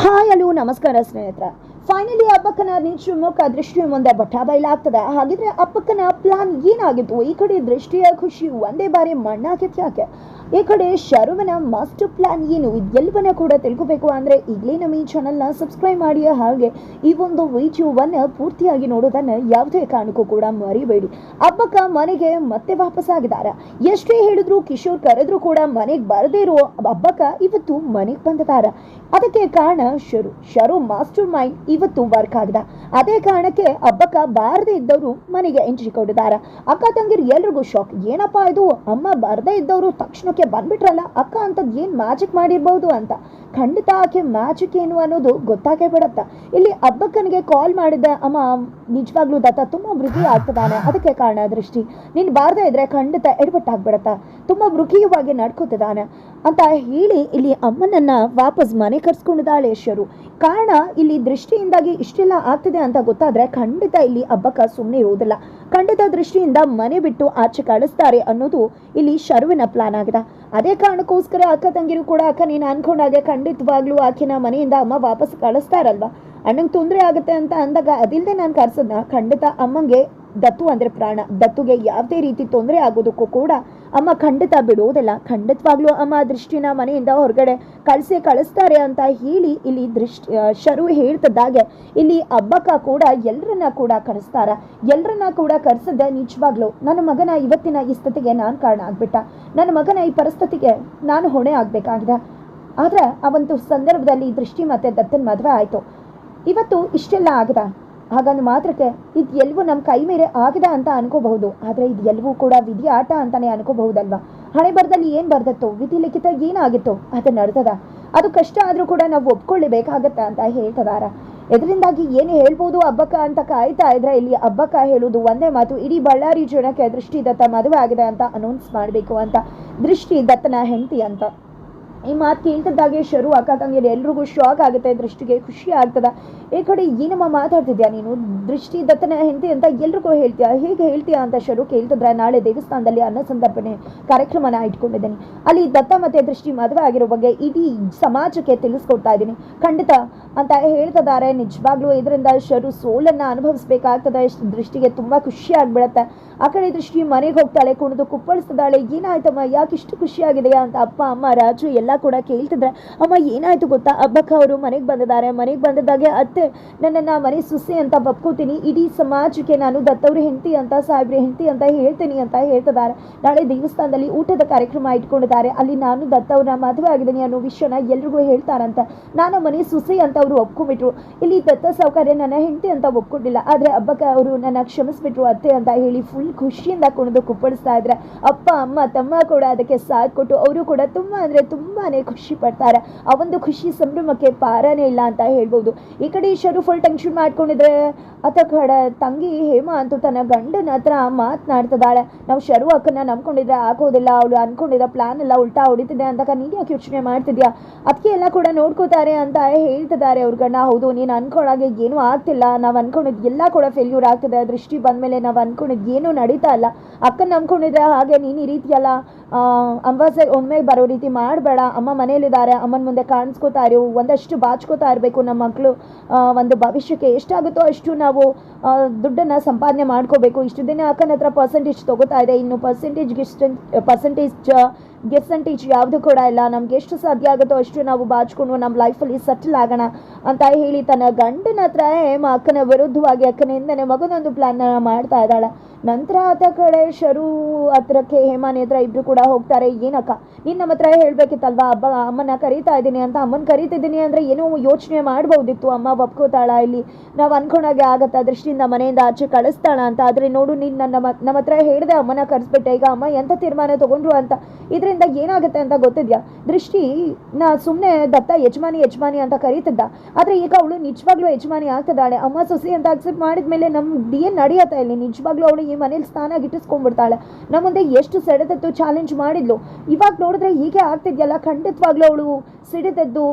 Hi hello ನಮಸ್ಕಾರ ಸ್ನೇಹಿತರ. Finally ಅಪ್ಪಕ್ಕನ Shivamogga ದೃಷ್ಟಿ ಮುಂದೆ ಬಟ್ಟ ಬಯಲಾಗ್ತದೆ ಹಾಗಿದ್ರೆ ಅಪ್ಪಕ್ಕನ ಪ್ಲಾನ್ ಏನಾಗಿತ್ತು? ಈ ಕಡೆ ದೃಷ್ಟಿಯ ಖುಷಿ ಒಂದೇ ಬಾರಿ ಮಣ್ಣಾಗಿತ್ತು ಯಾಕೆ ಈ ಕಡೆ ಶರುವನ ಮಾಸ್ಟರ್ ಪ್ಲಾನ್ ಏನು? ಇದೆಲ್ಲವನ್ನ ಕೂಡ ತಿಳ್ಕೋಬೇಕು ಅಂದ್ರೆ ಈಗಲೇ ನಮ್ಮ ಈ ಚಾನಲ್ನ ಸಬ್ಸ್ಕ್ರೈಬ್ ಮಾಡಿ. ಹಾಗೆ ಈ ಒಂದು ವಿಡಿಯೋವನ್ನ ಪೂರ್ತಿಯಾಗಿ ನೋಡೋದನ್ನ ಯಾವುದೇ ಕಾರಣಕ್ಕೂ ಕೂಡ ಮರಿಬೇಡಿ. ಅಬ್ಬಕ್ಕ ಮನೆಗೆ ಮತ್ತೆ ವಾಪಸ್ ಆಗಿದಾರ ಎಷ್ಟೇ ಹೇಳಿದ್ರು ಕಿಶೋರ್ ಕರೆದ್ರು ಕೂಡ ಮನೆಗೆ ಬರದೇ ಇರೋ ಅಬ್ಬಕ್ಕ ಇವತ್ತು ಮನೆಗೆ ಬಂದಿದ್ದಾರೆ. ಅದಕ್ಕೆ ಕಾರಣ ಶರು. ಶರು ಮಾಸ್ಟರ್ ಮೈಂಡ್ ಇವತ್ತು ವರ್ಕ್ ಆಗಿದೆ. ಅದೇ ಕಾರಣಕ್ಕೆ ಹಬ್ಬಕ್ಕ ಬಾರದೇ ಇದ್ದವರು ಮನೆಗೆ ಎಂಟ್ರಿ ಕೊಟ್ಟಿದ್ದಾರೆ. ಅಕ್ಕ ತಂಗಿರು ಎಲ್ರಿಗೂ ಶಾಕ್ ಏನಪ್ಪ ಇದು? ಅಮ್ಮ ಬರದೇ ಇದ್ದವರು ತಕ್ಷಣಕ್ಕೆ ಬಂದ್ಬಿಟ್ರಲ್ಲ, ಅಕ್ಕ ಅಂತದ್ ಏನ್ ಮ್ಯಾಜಿಕ್ ಮಾಡಿರ್ಬೋದು ಅಂತ. ಖಂಡಿತ ಆಕೆ ಮ್ಯಾಜಿಕ್ ಏನು ಅನ್ನೋದು ಗೊತ್ತಾಗೇ ಬಿಡತ್ತ. ಇಲ್ಲಿ ಹಬ್ಬಕ್ಕನಿಗೆ ಕಾಲ್ ಮಾಡಿದ ಅಮ್ಮ, ನಿಜವಾಗ್ಲೂ ದತ್ತ, ತುಂಬಾ ಮೃಗಿ ಆಗ್ತದಾನೆ ಅದಕ್ಕೆ ಕಾರಣ ದೃಷ್ಟಿ. ನೀನು ಬಾರದೇ ಇದ್ರೆ ಖಂಡಿತ ಎಡವಟ್ಟಾಗ್ಬಿಡತ್ತ. ತುಂಬಾ ಮೃಗೀಯವಾಗಿ ನಡ್ಕೋತಿದ್ದಾನೆ. ಅಂತ ಹೇಳಿ ಇಲ್ಲಿ ಅಮ್ಮನನ್ನ ವಾಪಸ್ ಮನೆ ಕರ್ಸ್ಕೊಂಡಿದ್ದಾಳೆ ಶರು ಕಾರಣ ಇಲ್ಲಿ ದೃಷ್ಟಿಯಿಂದಾಗಿ ಇಷ್ಟೆಲ್ಲ ಆಗ್ತಿದೆ ಅಂತ ಗೊತ್ತಾದ್ರೆ ಖಂಡಿತ ಇಲ್ಲಿ ಹಬ್ಬಕ್ಕ ಸುಮ್ಮನೆ ಇರುವುದಿಲ್ಲ. ಖಂಡಿತ ದೃಷ್ಟಿಯಿಂದ ಮನೆ ಬಿಟ್ಟು ಆಚೆ ಕಳಿಸ್ತಾರೆ ಅನ್ನೋದು ಇಲ್ಲಿ ಶರುವಿನ ಪ್ಲಾನ್ ಆಗಿದೆ. ಅದೇ ಕಾರಣಕ್ಕೋಸ್ಕರ ಅಕ್ಕ ತಂಗಿರು ಕೂಡ ಅಕ್ಕ ನೀನು ಅನ್ಕೊಂಡಾಗೆ ಖಂಡಿತವಾಗ್ಲೂ ಆಕಿನ ಮನೆಯಿಂದ ಅಮ್ಮ ವಾಪಸ್ ಕಳಿಸ್ತಾರಲ್ವಾ? ಅಣ್ಣಂಗೆ ತೊಂದರೆ ಆಗುತ್ತೆ ಅಂತ ಅಂದಾಗ ಅದಿಲ್ಲದೆ ನಾನು ಕರ್ಸದ್ನ. ಖಂಡಿತ ಅಮ್ಮಂಗೆ ದತ್ತು ಅಂದ್ರೆ ಪ್ರಾಣ. ದತ್ತುಗೆ ಯಾವುದೇ ರೀತಿ ತೊಂದರೆ ಆಗೋದಕ್ಕೂ ಕೂಡ ಅಮ್ಮ ಖಂಡಿತ ಬಿಡೋದಿಲ್ಲ ಖಂಡಿತವಾಗ್ಲೂ ಅಮ್ಮ ದೃಷ್ಟಿನ ಮನೆಯಿಂದ ಹೊರಗಡೆ ಕಳಿಸಿ ಕಳಿಸ್ತಾರೆ ಅಂತ ಹೇಳಿ ಇಲ್ಲಿ ದೃಷ್ಟಿ ಶರು ಹೇಳ್ತಿದ್ದಾಗೆ. ಇಲ್ಲಿ ಅಬ್ಬಕ್ಕ ಕೂಡ ಎಲ್ಲರನ್ನ ಕೂಡ ಕರೆಸ್ತಾರ. ಎಲ್ಲರನ್ನ ಕೂಡ ಕರೆಸದ ನಿಜವಾಗ್ಲೂ. ನನ್ನ ಮಗನ ಇವತ್ತಿನ ಈ ಸ್ಥಿತಿಗೆ ನಾನು ಕಾರಣ ಆಗ್ಬಿಟ್ಟ. ನನ್ನ ಮಗನ ಈ ಪರಿಸ್ಥಿತಿಗೆ ನಾನು ಹೊಣೆ ಆಗಬೇಕಾಗಿದೆ. ಆದ್ರೆ ಆ ಒಂದು ಸಂದರ್ಭದಲ್ಲಿ ದೃಷ್ಟಿ ಮತ್ತೆ ದತ್ತನ ಮದುವೆ ಆಯ್ತು. ಇವತ್ತು ಇಷ್ಟೆಲ್ಲ ಆಗದ. ಹಾಗಂದ್ ಮಾತ್ರಕ್ಕೆ ಇದು ಎಲ್ಲವೂ ನಮ್ಮ ಕೈ ಮೇಲೆ ಆಗಿದೆ ಅಂತ ಅನ್ಕೋಬಹುದು. ಆದರೆ ಇದು ಎಲ್ಲವೂ ಕೂಡ ವಿಧಿ ಆಟ ಅಂತಾನೆ ಅನ್ಕೋಬಹುದಲ್ವಾ? ಹಣೆ ಬರದಲ್ಲಿ ಏನು ಬರ್ದತ್ತೋ ವಿಧಿ ಲಿಖಿತ ಏನಾಗಿತ್ತೋ? ಅದು ನಡೆದದ ಅದು ಕಷ್ಟ ಆದ್ರೂ ಕೂಡ ನಾವು ಒಪ್ಕೊಳ್ಳೇಬೇಕಾಗತ್ತೆ ಅಂತ ಹೇಳ್ತದಾರ ಇದರಿಂದಾಗಿ ಏನು ಹೇಳ್ಬೋದು ಹಬ್ಬಕ್ಕ ಅಂತ ಕಾಯ್ತಾ ಇದ್ರೆ ಇಲ್ಲಿ ಹಬ್ಬಕ್ಕ ಹೇಳೋದು ಒಂದೇ ಮಾತು. ಇಡೀ ಬಳ್ಳಾರಿ ಜನಕ್ಕೆ ದೃಷ್ಟಿ ದತ್ತ ಮದುವೆ ಆಗಿದೆ ಅಂತ ಅನೌನ್ಸ್ ಮಾಡಬೇಕು ಅಂತ. ದೃಷ್ಟಿ ದತ್ತನ ಹೆಂಡತಿ ಅಂತ. ಈ ಮಾತು ಕೇಳ್ತಿದ್ದಾಗೆ ಶರು ಅಕ್ಕ ತಂಗಿಯರು ಎಲ್ರಿಗೂ ಶಾಕ್ ಆಗುತ್ತೆ, ದೃಷ್ಟಿಗೆ ಖುಷಿ ಆಗ್ತದ. ಈ ಕಡೆ ಏನಮ್ಮ ಮಾತಾಡ್ತಿದ್ಯಾ ನೀನು? ದೃಷ್ಟಿ ದತ್ತನ ಹೆಂಡತಿ ಅಂತ ಎಲ್ರಿಗೂ ಹೇಳ್ತೀಯಾ? ಹೇಗೆ ಹೇಳ್ತೀಯಾ ಅಂತ ಶರು ಕೇಳ್ತಿದ್ರೆ ನಾಳೆ ದೇವಸ್ಥಾನದಲ್ಲಿ ಅನ್ನ ಸಂದರ್ಪಣೆ ಕಾರ್ಯಕ್ರಮನ ಇಟ್ಕೊಂಡಿದ್ದೀನಿ. ಅಲ್ಲಿ ದತ್ತ ಮತ್ತೆ ದೃಷ್ಟಿ ಮದುವೆ ಆಗಿರೋ ಬಗ್ಗೆ ಇಡೀ ಸಮಾಜಕ್ಕೆ ತಿಳಿಸ್ಕೊಡ್ತಾ ಇದ್ದೀನಿ. ಖಂಡಿತ ಅಂತ ಹೇಳ್ತಿದ್ದಾರೆ. ನಿಜವಾಗ್ಲೂ ಇದರಿಂದ ಶರು ಸೋಲನ್ನ ಅನುಭವಿಸ್ಬೇಕಾಗ್ತದೆ. ದೃಷ್ಟಿಗೆ ತುಂಬಾ ಖುಷಿ ಆಗ್ಬಿಡತ್ತೆ. ಆ ಕಡೆ ದೃಷ್ಟಿ ಮನೆಗೆ ಹೋಗ್ತಾಳೆ, ಕುಣಿದು ಕುಪ್ಪಳಿಸ್ತಿದ್ದಾಳೆ. ಏನಾಯ್ತಮ್ಮ? ಯಾಕೆ ಇಷ್ಟು ಖುಷಿಯಾಗಿದೆಯಾ ಅಂತ ಅಪ್ಪ, ಅಮ್ಮ, ರಾಜು ಎಲ್ಲ ಕೂಡ ಕೇಳ್ತಿದ್ರೆ, ಅಮ್ಮ, ಏನಾಯ್ತು ಗೊತ್ತಾ? ಅಬ್ಬಕ್ಕ ಅವರು ಮನೆಗೆ ಬಂದಿದ್ದಾರೆ ಮನೆಗೆ ಬಂದಿದ್ದಾಗೆ ಅತ್ತೆ, ನನ್ನನ್ನ ಮನೆ ಸುಸೆ ಅಂತ ಬಪ್ಕೋತೀನಿ ಇಡೀ ಸಮಾಜಕ್ಕೆ ನಾನು ದತ್ತವ್ರ, ಹೆಂಡತಿ ಅಂತ, ಸಾಹೇಬ್ರ, ಹೆಂಡತಿ ಅಂತ ಹೇಳ್ತೀನಿ ಅಂತ ಹೇಳ್ತಿದ್ದಾರೆ. ನಾಳೆ ದೇವಸ್ಥಾನದಲ್ಲಿ ಊಟದ ಕಾರ್ಯಕ್ರಮ ಇಟ್ಕೊಂಡಿದ್ದಾರೆ. ಅಲ್ಲಿ ನಾನು ದತ್ತವ್ರನ್ನ ಮದುವೆ ಆಗಿದ್ದೀನಿ ಅನ್ನೋ ವಿಷಯನ ಎಲ್ರಿಗೂ ಹೇಳ್ತಾರಂತ. ನಾನು ಮನೆ ಸುಸೆ ಅಂತ ಅವರು ಒಪ್ಕೊಂಡ್ಬಿಟ್ರು. ಇಲ್ಲಿ ದತ್ತ ಸೌಕರ್ಯ ನನ್ನ ಹೆಂಡತಿ ಅಂತ ಒಪ್ಕೊಂಡಿಲ್ಲ. ಆದ್ರೆ ಹಬ್ಬಕ್ಕೆ ಅವರು ನನ್ನ ಕ್ಷಮಿಸ್ಬಿಟ್ರು ಅತ್ತೆ ಅಂತ ಹೇಳಿ ಫುಲ್ ಖುಷಿಯಿಂದ ಕುಣಿದು ಕುಪ್ಪಳಿಸ್ತಾ ಇದ್ರೆ, ಅಪ್ಪ, ಅಮ್ಮ, ತಮ್ಮ ಕೂಡ ಅದಕ್ಕೆ ಸಾಥ್ ಕೊಟ್ಟು, ಅವರು ಕೂಡ ತುಂಬಾ ಅಂದ್ರೆ ತುಂಬಾನೇ ಖುಷಿ ಪಡ್ತಾರೆ. ಆ ಒಂದು ಖುಷಿ ಸಂಭ್ರಮಕ್ಕೆ ಪಾರನೇ ಇಲ್ಲ ಅಂತ ಹೇಳ್ಬೋದು. ಈ ಕಡೆ ಶರು ಫುಲ್ ಟೆನ್ಷನ್ ಮಾಡ್ಕೊಂಡಿದ್ರೆ ಅತ್ತ ಕಡೆ ತಂಗಿ ಹೇಮ ಅಂತೂ ತನ್ನ ಗಂಡನ ಹತ್ರ ಮಾತನಾಡ್ತಿದ್ದಾಳೆ. ನಾವು ಶರು ಅಕ್ಕನ ನಂಬ್ಕೊಂಡಿದ್ರೆ ಆಗೋದಿಲ್ಲ, ಅವಳು ಅನ್ಕೊಂಡಿರೋ ಪ್ಲಾನ್ ಎಲ್ಲ ಉಲ್ಟಾ ಹೊಡಿತಿದೆ ಅಂತ ನೀನು ಯಾಕೆ ಯೋಚನೆ ಮಾಡ್ತಿದ್ಯಾ? ಅದಕ್ಕೆ ಎಲ್ಲ ಕೂಡ ನೋಡ್ಕೋತಾರೆ ಅಂತ ಹೇಳ್ತಿದ್ದಾರೆ ಅವ್ರ ಗಂಡ. ಹೌದು, ನೀನು ಅನ್ಕೊಳಗೆ ಏನೂ ಆಗ್ತಿಲ್ಲ. ನಾವು ಅನ್ಕೊಂಡಿದ್ದು ಎಲ್ಲ ಕೂಡ ಫೇಲ್ಯೂರ್ ಆಗ್ತದೆ. ದೃಷ್ಟಿ ಬಂದಮೇಲೆ ನಾವು ಅನ್ಕೊಂಡಿದ್ದು ಏನೂ ನಡೀತಾ ಇಲ್ಲ. ಅಕ್ಕನ ನಂಬ್ಕೊಂಡಿದ್ರೆ ಹಾಗೆ ನೀನು ಈ ರೀತಿ ಎಲ್ಲ ಅಂಬಾಸೆ ಒಣ್ಮೆಗೆ ಬರೋ ರೀತಿ ಮಾಡಬೇಡ. ಅಮ್ಮ ಮನೇಲಿದ್ದಾರೆ ಅಮ್ಮನ ಮುಂದೆ ಕಾಣಿಸ್ಕೋತಾ ಒಂದಷ್ಟು ಬಾಚ್ಕೋತಾ ಇರಬೇಕು. ನಮ್ಮ ಮಕ್ಕಳು ಒಂದು ಭವಿಷ್ಯಕ್ಕೆ ಎಷ್ಟಾಗುತ್ತೋ ಅಷ್ಟು ನಾವು ಆ, ದುಡ್ಡನ್ನ ಸಂಪಾದನೆ ಮಾಡ್ಕೋಬೇಕು. ಇಷ್ಟು ದಿನ ಅಕ್ಕನ ಹತ್ರ ಪರ್ಸೆಂಟೇಜ್ ತಗೋತಾ ಇದೆ. ಇನ್ನು ಪರ್ಸೆಂಟೇಜ್ ಪರ್ಸೆಂಟೇಜ್ ಗೆಸೆಂಟೇಜ್ ಯಾವುದು ಕೂಡ ಇಲ್ಲ. ನಮ್ಗೆ ಎಷ್ಟು ಸಾಧ್ಯ ಆಗುತ್ತೋ ಅಷ್ಟು ನಾವು ಬಾಚ್ಕೊಂಡು ನಮ್ಮ ಲೈಫಲ್ಲಿ ಸೆಟ್ಲ್ ಆಗೋಣ ಅಂತ ಹೇಳಿ ತನ್ನ ಗಂಡನ ಹತ್ರ ಅಕ್ಕನ ವಿರುದ್ಧವಾಗಿ ಅಕ್ಕನಿಂದನೇ ಮಗನೊಂದು ಪ್ಲಾನ್ ಮಾಡ್ತಾ ಇದ್ದಾಳೆ. ನಂತರ ಆತ ಕಡೆ ಶರು ಹತ್ರಕ್ಕೆ ಹೇಮಾನಿ ಹತ್ರ ಇಬ್ರು ಕೂಡ ಹೋಗ್ತಾರೆ. ಏನಕ್ಕ? ನೀನ್ ನಮ್ಮ ಹತ್ರ ಹೇಳ್ಬೇಕಿತ್ತಲ್ವಾ? ಅಬ್ಬ ಅಮ್ಮನ ಕರೀತಾ ಇದ್ದೀನಿ ಅಂತ ಅಮ್ಮನ ಕರೀತಿದ್ದೀನಿ ಅಂದ್ರೆ ಏನೋ ಯೋಚನೆ ಮಾಡ್ಬೋದಿತ್ತು. ಅಮ್ಮ ಒಪ್ಕೋತಾಳ ಇಲ್ಲಿ. ನಾವು ಅನ್ಕೊಂಡಾಗೆ ಆಗತ್ತಾ. ದೃಷ್ಟಿಯಿಂದ ಮನೆಯಿಂದ ಆಚೆ ಕಳಿಸ್ತಾಳ ಅಂತ. ಆದ್ರೆ ನೋಡು, ನೀನ್ ನನ್ನ ನಮ್ಮ ಹತ್ರ ಹೇಳಿದೆ ಅಮ್ಮನ ಕರೆಸ್ಬಿಟ್ಟೆ. ಈಗ ಅಮ್ಮ ಎಂತ ತೀರ್ಮಾನ ತಗೊಂಡ್ರು ಅಂತ. ಇದರಿಂದ ಏನಾಗುತ್ತೆ ಅಂತ ಗೊತ್ತಿದ್ಯಾ? ದೃಷ್ಟಿ, ನಾ ಸುಮ್ಮನೆ ದತ್ತ ಯಜಮಾನಿ ಯಜಮಾನಿ ಅಂತ ಕರೀತಿದ್ದ. ಆದ್ರೆ ಈಗ ಅವಳು ನಿಜವಾಗ್ಲೂ ಯಜಮಾನಿ ಆಗ್ತದಾಳೆ ಅಮ್ಮ ಸೊಸಿ ಅಂತ ಅಕ್ಸೆಪ್ಟ್ ಮಾಡಿದ್ಮೇಲೆ ನಮ್ದು ಏನು ನಡೆಯತ್ತೆ ಇಲ್ಲಿ. ನಿಜವಾಗ್ಲೂ ಅವಳು ಈ ಮನೇಲಿ ಸ್ನಾನ ಗಿಟ್ಟಿಸ್ಕೊಂಡ್ಬಿಡ್ತಾಳೆ. ನಮ್ಮ ಮುಂದೆ ಎಷ್ಟು ಸೆಡೆದತ್ತು ಚಾಲೆಂಜ್ ಮಾಡಿದ್ಲು. ಇವಾಗ ನೋಡಿದ್ರೆ ಹೀಗೆ ಆಗ್ತಿದ್ಯಲ್ಲ, ಖಂಡಿತವಾಗ್ಲೂ ಅವಳು ಸಿಡಿದದ್ದು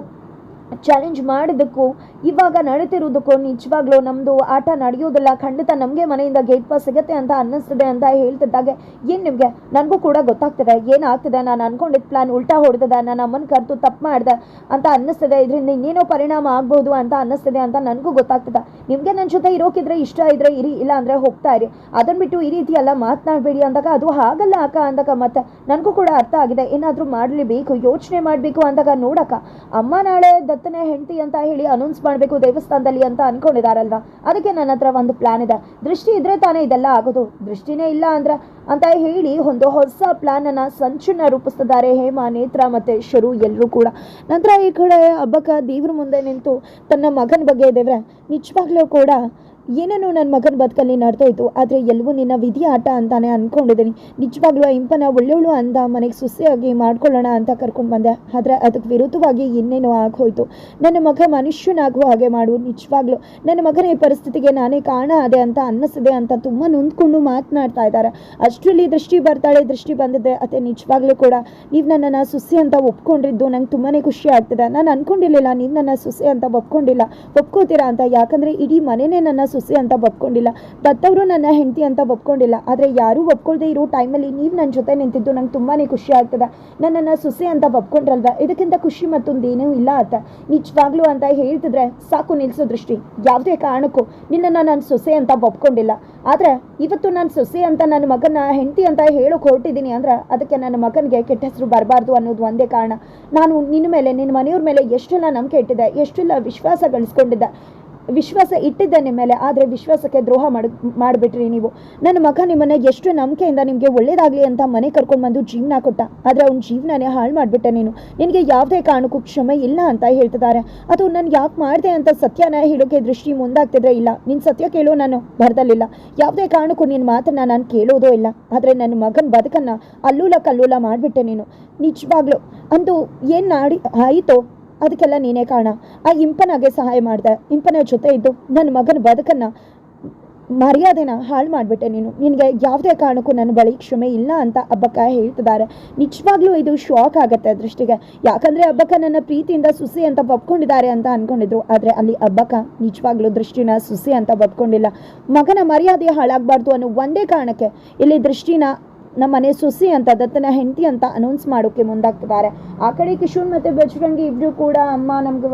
ಚಾಲೆಂಜ್ ಮಾಡಿದ್ದಕ್ಕೂ ಇವಾಗ ನಡೀತಿರೋದಕ್ಕೂ ನಿಜವಾಗ್ಲೂ ನಮ್ಮದು ಆಟ ನಡೆಯೋದಿಲ್ಲ ಖಂಡಿತ ನಮಗೆ ಮನೆಯಿಂದ ಗೇಟ್ ಪಾಸ್ ಸಿಗುತ್ತೆ ಅಂತ ಅನ್ನಿಸ್ತದೆ ಅಂತ ಹೇಳ್ತಿದ್ದಾಗೆ ಏನು ನಿಮಗೆ? ನನಗೂ ಕೂಡ ಗೊತ್ತಾಗ್ತದೆ. ಏನಾಗ್ತದೆ ನಾನು ಅನ್ಕೊಂಡಿದ್ದ ಪ್ಲಾನ್ ಉಲ್ಟಾ ಹೊಡೆದಿದೆ. ನಾನು ಅಮ್ಮನ ಕರೆದು ತಪ್ಪು ಮಾಡಿದೆ ಅಂತ ಅನ್ನಿಸ್ತದೆ. ಇದರಿಂದ ಇನ್ನೇನೋ ಪರಿಣಾಮ ಆಗ್ಬೋದು ಅಂತ ಅನ್ನಿಸ್ತದೆ ಅಂತ ನನಗೂ ಗೊತ್ತಾಗ್ತದೆ. ನಿಮಗೆ ನನ್ನ ಜೊತೆ ಇರೋಕಿದ್ರೆ ಇಷ್ಟ ಇದ್ರೆ ಇರಿ, ಇಲ್ಲ ಅಂದರೆ ಹೋಗ್ತಾ ಇರಿ. ಅದನ್ನು ಬಿಟ್ಟು ಈ ರೀತಿ ಎಲ್ಲ ಮಾತನಾಡಬೇಡಿ ಅಂದಾಗ ಅದು ಹಾಗಲ್ಲ ಅಕ್ಕ ಅಂದಾಗ ಮತ್ತೆ ನನಗೂ ಕೂಡ ಅರ್ಥ ಆಗಿದೆ. ಏನಾದರೂ ಮಾಡಲೇಬೇಕು, ಯೋಚನೆ ಮಾಡಬೇಕು ಅಂದಾಗ ನೋಡಕ್ಕ. ಅಮ್ಮ ನಾಳೆ ದತ್ತನೇ ಹೆಂಡತಿ ಅಂತ ಹೇಳಿ ಅನೌನ್ಸ್ ಮಾಡಬೇಕು ದೇವಸ್ಥಾನದಲ್ಲಿ ಅಂತ ಅನ್ಕೊಂಡಿದಾರಲ್ವಾ? ಅದಕ್ಕೆ ನನ್ನ ಹತ್ರ ಒಂದು ಪ್ಲಾನ್ ಇದೆ. ದೃಷ್ಟಿ ಇದ್ರೆ ತಾನೇ ಇದೆಲ್ಲ ಆಗೋದು. ದೃಷ್ಟಿನೇ ಇಲ್ಲ ಅಂದ್ರೆ ಅಂತ ಹೇಳಿ ಒಂದು ಹೊಸ ಪ್ಲಾನನ್ನು ಸಂಚನ್ನ ರೂಪಿಸ್ತಿದ್ದಾರೆ ಹೇಮಾ, ನೇತ್ರ ಮತ್ತು ಶರು ಎಲ್ಲರೂ ಕೂಡ. ನಂತರ ಈ ಕಡೆ ಹಬ್ಬಕ್ಕ ದೇವ್ರ ಮುಂದೆ ನಿಂತು ತನ್ನ ಮಗನ ಬಗ್ಗೆ ದೇವ್ರೆ, ನಿಜವಾಗ್ಲೂ ಕೂಡ ಏನೇನೋ ನನ್ನ ಮಗನ ಬದುಕಲ್ಲಿ ನಡೆದೋಯ್ತು ಆದರೆ ಎಲ್ಲವೂ ನಿನ್ನ ವಿಧಿ ಆಟ ಅಂತಾನೆ ಅಂದ್ಕೊಂಡಿದ್ದೀನಿ ನಿಜವಾಗ್ಲೂ ಆ ಇಂಪನ ಒಳ್ಳೆಯವಳು ಅಂದ ಮನೆಗೆ ಸುಸ್ಸಿಯಾಗಿ ಮಾಡ್ಕೊಳ್ಳೋಣ ಅಂತ ಕರ್ಕೊಂಡು ಬಂದೆ. ಆದರೆ ಅದಕ್ಕೆ ವಿರುದ್ಧವಾಗಿ ಇನ್ನೇನೋ ಆಗೋಯ್ತು ನನ್ನ ಮಗ ಮನುಷ್ಯನಾಗುವ ಹಾಗೆ ಮಾಡು, ನಿಜವಾಗ್ಲೂ. ನನ್ನ ಮಗನ ಈ ಪರಿಸ್ಥಿತಿಗೆ ನಾನೇ ಕಾರಣ ಅದೇ ಅಂತ ಅನ್ನಿಸಿದೆ ಅಂತ ತುಂಬ ನೊಂದ್ಕೊಂಡು ಮಾತನಾಡ್ತಾ ಇದ್ದಾರೆ. ಅಷ್ಟರಲ್ಲಿ ದೃಷ್ಟಿ ಬರ್ತಾಳೆ, ದೃಷ್ಟಿ ಬಂದಿದೆ. ಅತ್ತೆ, ನಿಜವಾಗ್ಲೂ ಕೂಡ. ನೀವು ನನ್ನನ್ನು ಸುಸ್ಸಿ ಅಂತ ಒಪ್ಕೊಂಡಿದ್ದು ನಂಗೆ ತುಂಬಾ ಖುಷಿ ಆಗ್ತಿದೆ. ನಾನು ಅನ್ಕೊಂಡಿರ್ಲಿಲ್ಲ, ನೀವು ನನ್ನ ಸುಸ್ಸಿ ಅಂತ ಒಪ್ಕೊಂಡಿಲ್ಲ. ಒಪ್ಕೋತೀರಾ ಅಂತ. ಯಾಕಂದರೆ ಇಡೀ ಮನೆನೇ ನನ್ನ ಸುಸ್ಸಿ ಅಂತ ಒಪ್ಕೊಂಡಿಲ್ಲ ದತ್ತವರು ನನ್ನ ಹೆಂಡತಿ ಅಂತ ಒಪ್ಕೊಂಡಿಲ್ಲ ಆದರೆ ಯಾರೂ ಒಪ್ಕೊಳ್ದೆ ಇರೋ ಟೈಮಲ್ಲಿ ನೀವು ನನ್ನ ಜೊತೆ ನಿಂತಿದ್ದು ನಂಗೆ ತುಂಬಾ ಖುಷಿ ಆಗ್ತದೆ. ನನ್ನನ್ನು ಸೊಸೆ ಅಂತ ಒಪ್ಕೊಂಡ್ರಲ್ವ ಇದಕ್ಕಿಂತ ಖುಷಿ ಮತ್ತೊಂದೇನೂ ಇಲ್ಲ ಅಂತ ನಿಜವಾಗ್ಲೂ ಅಂತ ಹೇಳ್ತಿದ್ರೆ ಸಾಕು ನಿಲ್ಲಿಸೋ ದೃಷ್ಟಿ. ಯಾವುದೇ ಕಾರಣಕ್ಕೂ ನಿನ್ನನ್ನು ನಾನು ಸೊಸೆ ಅಂತ ಒಪ್ಕೊಂಡಿಲ್ಲ ಆದರೆ ಇವತ್ತು ನಾನು ಸೊಸೆ ಅಂತ ನನ್ನ ಮಗನ ಹೆಂಡತಿ ಅಂತ ಹೇಳೋಕೆ ಹೊರಟಿದ್ದೀನಿ ಅಂದ್ರೆ ಅದಕ್ಕೆ ನನ್ನ ಮಗನಿಗೆ ಕೆಟ್ಟ ಹೆಸರು ಬರಬಾರ್ದು ಅನ್ನೋದು ಒಂದೇ ಕಾರಣ. ನಾನು ನಿನ್ನ ಮೇಲೆ ನಿನ್ನ ಮನೆಯವ್ರ ಮೇಲೆ ಎಷ್ಟೆಲ್ಲ ನಂಬಿಕೆ ಇಟ್ಟಿದ್ದೆ, ಎಷ್ಟೆಲ್ಲ ವಿಶ್ವಾಸ ಗಳಿಸ್ಕೊಂಡಿದ್ದೆ ವಿಶ್ವಾಸ ಇಟ್ಟಿದ್ದೆ ನಿಮ್ಮ ಮೇಲೆ, ಆದರೆ ವಿಶ್ವಾಸಕ್ಕೆ ದ್ರೋಹ ಮಾಡಿ, ಮಾಡಿಬಿಟ್ರಿ ನೀವು. ನನ್ನ ಮಗ ನಿಮ್ಮನ್ನು ಎಷ್ಟು ನಂಬಿಕೆಯಿಂದ ನಿಮಗೆ ಒಳ್ಳೇದಾಗಲಿ ಅಂತ ಮನೆ ಕರ್ಕೊಂಡು ಬಂದು ಜೀವನ ಕೊಟ್ಟ. ಆದರೆ ಅವ್ನ ಜೀವನನೇ ಹಾಳು ಮಾಡಿಬಿಟ್ಟೆ ನೀನು. ನಿನಗೆ ಯಾವುದೇ ಕಾರಣಕ್ಕೂ ಕ್ಷಮೆ ಇಲ್ಲ ಅಂತ ಹೇಳ್ತಿದ್ದಾರೆ. ಅದು ನಾನು ಯಾಕೆ ಮಾಡಿದೆ ಅಂತ ಸತ್ಯನ ಹೇಳೋಕೆ ದೃಷ್ಟಿ ಮುಂದಾಗ್ತಿದ್ರೆ ಇಲ್ಲ. ನಿನ್ನ ಸತ್ಯ ಕೇಳೋ ನಾನು ಬರ್ದಲ್ಲಿಲ್ಲ. ಯಾವುದೇ ಕಾರಣಕ್ಕೂ ನಿನ್ನ ಮಾತನ್ನ ನಾನು ಕೇಳೋದೋ ಇಲ್ಲ. ಆದರೆ ನನ್ನ ಮಗನ ಬದುಕನ್ನು ಅಲ್ಲೂಲ ಕಲ್ಲೂಲ ಮಾಡಿಬಿಟ್ಟೆ ನೀನು. ನಿಜವಾಗ್ಲೂ. ಅಂದು ಏನು ಮಾಡಿ ಆಯಿತೋ? ಅದಕ್ಕೆಲ್ಲ ನೀನೇ ಕಾರಣ. ಆ ಇಂಪನಾಗೆ ಸಹಾಯ ಮಾಡಿದೆ. ಇಂಪನ ಜೊತೆ ಇದ್ದು ನನ್ನ ಮಗನ ಬದುಕನ್ನು ಮರ್ಯಾದೆನ ಹಾಳು ಮಾಡಿಬಿಟ್ಟೆ ನೀನು. ನಿನಗೆ ಯಾವುದೇ ಕಾರಣಕ್ಕೂ ನನ್ನ ಬಳಿ ಕ್ಷಮೆ ಇಲ್ಲ ಅಂತ ಹಬ್ಬಕ್ಕ ಹೇಳ್ತಿದ್ದಾರೆ. ನಿಜವಾಗ್ಲೂ ಇದು ಶಾಕ್ ಆಗುತ್ತೆ ದೃಷ್ಟಿಗೆ. ಯಾಕಂದರೆ ಹಬ್ಬಕ್ಕ ನನ್ನ ಪ್ರೀತಿಯಿಂದ ಸುಸಿ ಅಂತ ಒಪ್ಕೊಂಡಿದ್ದಾರೆ ಅಂತ ಅಂದ್ಕೊಂಡಿದ್ರು ಆದರೆ ಅಲ್ಲಿ ಹಬ್ಬಕ್ಕ ನಿಜವಾಗ್ಲೂ ದೃಷ್ಟಿನ ಸುಸಿ ಅಂತ ಒಪ್ಕೊಂಡಿಲ್ಲ. ಮಗನ ಮರ್ಯಾದೆ ಹಾಳಾಗಬಾರ್ದು ಅನ್ನೋ ಒಂದೇ ಕಾರಣಕ್ಕೆ ಇಲ್ಲಿ ದೃಷ್ಟಿನ ನಮ್ಮನೆ ಸುಸಿ ಅಂತ, ದತ್ತನ ಹೆಂಡತಿ ಅಂತ ಅನೌನ್ಸ್ ಮಾಡೋಕ್ಕೆ ಮುಂದಾಗ್ತಿದ್ದಾರೆ. ಆ ಕಡೆ ಕಿಶೋರ್ ಮತ್ತು ಬಜರಂಗಿ ಇಬ್ಬರು ಕೂಡ ಅಮ್ಮ ನಮ್ಗೆ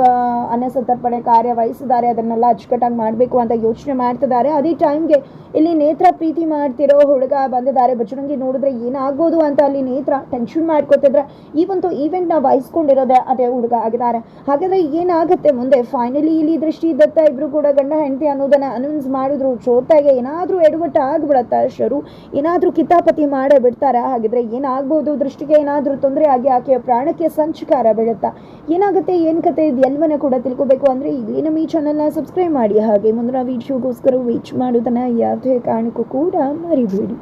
ಅನ್ನ ಸಂತರ್ಪಣೆ ಕಾರ್ಯ ವಹಿಸಿದ್ದಾರೆ ಅದನ್ನೆಲ್ಲ ಅಚ್ಚುಕಟ್ಟಾಗಿ ಮಾಡಬೇಕು ಅಂತ ಯೋಚನೆ ಮಾಡ್ತಿದ್ದಾರೆ. ಅದೇ ಟೈಮ್ಗೆ ಇಲ್ಲಿ ನೇತ್ರ ಪ್ರೀತಿ ಮಾಡ್ತಿರೋ ಹುಡುಗ ಬಂದಿದ್ದಾರೆ. ಬಜರಂಗಿ ನೋಡಿದ್ರೆ ಏನಾಗ್ಬೋದು ಅಂತ ಅಲ್ಲಿ ನೇತ್ರ ಟೆನ್ಷನ್ ಮಾಡ್ಕೋತಿದ್ರೆ ಈ ಒಂದು ಈವೆಂಟ್ನ ವಹಿಸ್ಕೊಂಡಿರೋದೆ ಅದೇ ಹುಡುಗ ಆಗಿದ್ದಾರೆ. ಹಾಗಾದ್ರೆ ಏನಾಗುತ್ತೆ? ಮುಂದೆ ಫೈನಲಿ ಇಲ್ಲಿ ದೃಷ್ಟಿ ದತ್ತ ಇಬ್ರು ಕೂಡ ಗಂಡ ಹೆಂಡತಿ ಅನ್ನೋದನ್ನ ಅನೌನ್ಸ್ ಮಾಡಿದ್ರು. ಜೊತೆಗೆ ಏನಾದರೂ ಎಡವಟ್ಟು ಆಗ್ಬಿಡತ್ತ ಶರು. ಏನಾದರೂ ಕಿತಾಪತಿ ಮಾಡೇ ಬಿಡ್ತಾರೆ. ಹಾಗಿದ್ರೆ ಏನಾಗ್ಬೋದು? ದೃಷ್ಟಿಗೆ ಏನಾದರೂ ತೊಂದರೆ ಆಗಿ ಆಕೆಯ ಪ್ರಾಣಕ್ಕೆ ಸಂಚಕಾರ ಬೀಳುತ್ತಾ ಏನಾಗುತ್ತೆ? ಏನು ಕತೆ ಇದು? ಎಲ್ಲವನ್ನ ಕೂಡ ತಿಳ್ಕೊಬೇಕು ಅಂದರೆ ಈಗಲೇ ನಮ್ಮ ಈ ಚಾನಲ್ನ ಸಬ್ಸ್ಕ್ರೈಬ್ ಮಾಡಿ. ಹಾಗೆ ಮುಂದಿನ ವೀಡಿಯೋಗೋಸ್ಕರ ವೀಚ್ ಮಾಡೋದನ್ನು ಯಾವುದೇ ಕಾರಣಕ್ಕೂ ಕೂಡ ಮರಿಬೇಡಿ.